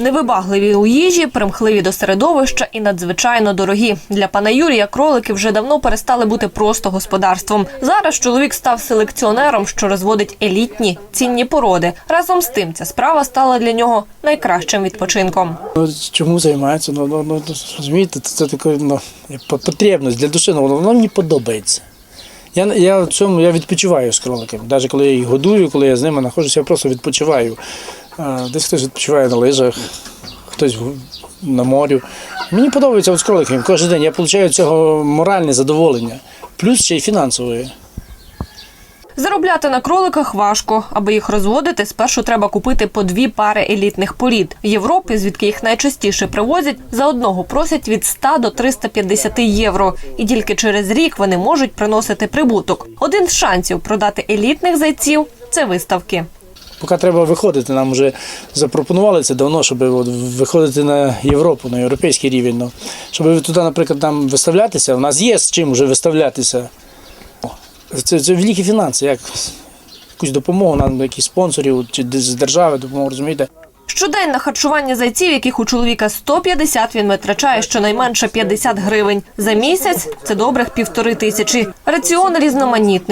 Невибагливі у їжі, примхливі до середовища і надзвичайно дорогі. Для пана Юрія кролики вже давно перестали бути просто господарством. Зараз чоловік став селекціонером, що розводить елітні цінні породи. Разом з тим, ця справа стала для нього найкращим відпочинком. Ну, чому займається? Ну, ну, ну, розумієте, це, таке ну, як потребність для душі, ну, воно мені подобається. Я, я в цьому я відпочиваю з кроликами. Навіть коли я їх годую, коли я з ними знаходжуся, я просто відпочиваю. Десь хтось відпочиває на лижах, хтось на морі. Мені подобається от з кожен день. Я отримую цього моральне задоволення, плюс ще й фінансове. Заробляти на кроликах важко. Аби їх розводити, спершу треба купити по дві пари елітних порід. В Європі, звідки їх найчастіше привозять, за одного просять від 100 до 350 євро. І тільки через рік вони можуть приносити прибуток. Один з шансів продати елітних зайців це виставки. Поки треба виходити, нам вже запропонували це давно, щоб от виходити на Європу, на європейський рівень. Ну, щоб туди, наприклад, там виставлятися, у нас є з чим вже виставлятися. Це, це великі фінанси, як якусь допомогу, нам якісь спонсорів чи з держави допомогу, розумієте? Щодень на харчування зайців, яких у чоловіка 150, він витрачає щонайменше 50 гривень. За місяць це добрих півтори тисячі. Раціон різноманітний.